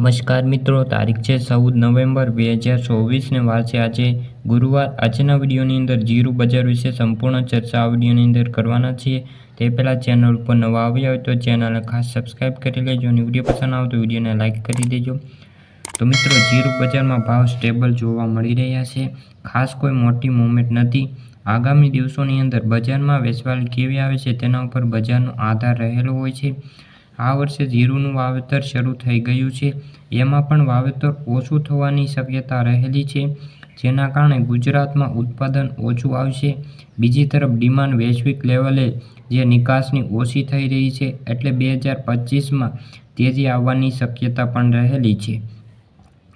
નમસ્કાર મિત્રો, તારીખ છે ચૌદ નવેમ્બર બે હજાર ચોવીસને વાર છે આજે ગુરુવાર. આજના વિડીયોની અંદર જીરું બજાર વિશે સંપૂર્ણ ચર્ચા આ વિડીયોની અંદર કરવાના છીએ. તે પહેલાં ચેનલ ઉપર નવા આવ્યા હોય તો ચેનલને ખાસ સબસ્ક્રાઈબ કરી લેજો અને વીડિયો પસંદ આવે તો વિડીયોને લાઇક કરી દેજો. તો મિત્રો, જીરું બજારમાં ભાવ સ્ટેબલ જોવા મળી રહ્યા છે. ખાસ કોઈ મોટી મુવમેન્ટ નથી. આગામી દિવસોની અંદર બજારમાં વેચવાલી કેવી આવે છે તેના ઉપર બજારનો આધાર રહેલો હોય છે. આ વર્ષે જીરુનું વાવેતર શરૂ થઈ ગયું છે. એમાં પણ વાવેતર ઓછું થવાની શક્યતા રહેલી છે, જેના કારણે ગુજરાતમાં ઉત્પાદન ઓછું આવશે. બીજી તરફ ડિમાન્ડ વૈશ્વિક લેવલે જે નિકાસની ઓછી થઈ રહી છે એટલે બે હજાર પચીસમાં તેજી આવવાની શક્યતા પણ રહેલી છે.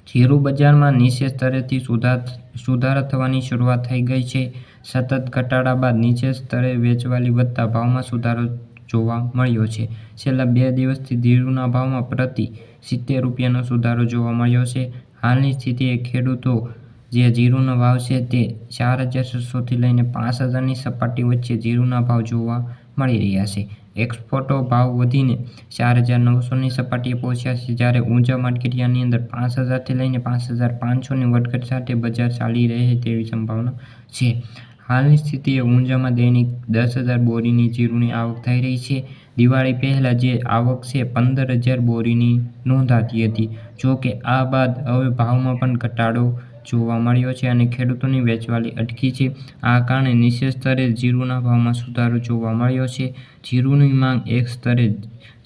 જીરું બજારમાં નીચે સ્તરેથી સુધાર, સુધારા થવાની શરૂઆત થઈ ગઈ છે. સતત ઘટાડા બાદ નીચે સ્તરે વેચવાલી વધતા ભાવમાં સુધારો જોવા મળ્યો છે. છેલ્લા બે દિવસથી જીરુના ભાવમાં પ્રતિ સિત્તેર રૂપિયાનો સુધારો જોવા મળ્યો છે. હાલની સ્થિતિએ ખેડૂતો જે જીરુનો ભાવ છે તે ચાર હજાર છસોથી લઈને પાંચ હજારની સપાટી વચ્ચે જીરુના ભાવ જોવા મળી રહ્યા છે. એક્સપોર્ટો ભાવ વધીને ચાર હજાર નવસોની સપાટીએ પહોંચ્યા છે જ્યારે ઊંઝા માર્કેટિયાની અંદર પાંચ હજારથી લઈને પાંચ હજાર પાંચસોની વધઘટ સાથે બજાર ચાલી રહે તેવી સંભાવના છે. હાલની સ્થિતિએ ઊંઝામાં દૈનિક દસ હજાર બોરીની જીરુની આવક થઈ રહી છે. દિવાળી પહેલાં જે આવક છે, પંદર હજાર બોરીની નોંધાતી હતી. જો કે આ બાદ હવે ભાવમાં પણ ઘટાડો જોવા મળ્યો છે અને ખેડૂતોની વેચવાલી અટકી છે. આ કારણે નીચે સ્તરે જીરુના ભાવમાં સુધારો જોવા મળ્યો છે. જીરુની માંગ એક સ્તરે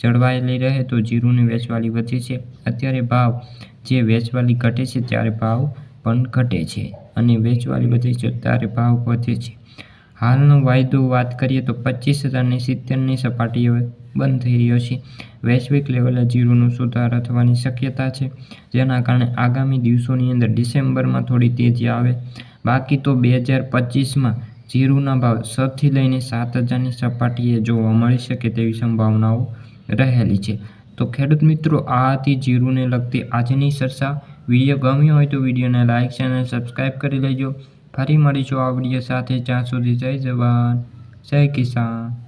જળવાયેલી રહે તો જીરુની વેચવાલી વધે છે. અત્યારે ભાવ જે વેચવાલી ઘટે છે, ત્યારે ભાવ પણ ઘટે છે અને વેચવાલી વધે છે ત્યારે ભાવ વધે છે. હાલનો વાયદો વાત કરીએ તો પચીસ હજારની સિત્તેરની સપાટીએ બંધ થઈ રહ્યો છે. વૈશ્વિક લેવલે જીરુનો સુધારો થવાની શક્યતા છે, જેના કારણે આગામી દિવસોની અંદર ડિસેમ્બરમાં થોડી તેજી આવે. બાકી તો બે હજાર પચીસમાં જીરુના ભાવ છથી લઈને સાત હજારની સપાટીએ જોવા મળી શકે તેવી સંભાવનાઓ રહેલી છે. તો ખેડૂત મિત્રો, આ હતી જીરુને લગતી આજની ચર્ચા. વીડિયો ગમ્યો હોય તો વિડીયોને લાઇક ચેનલ સબસ્ક્રાઈબ કરી લેજો. ફરી મળીશું આ વીડિયો સાથે. જ્યાં સુધી જય જવાન. જય કિસાન.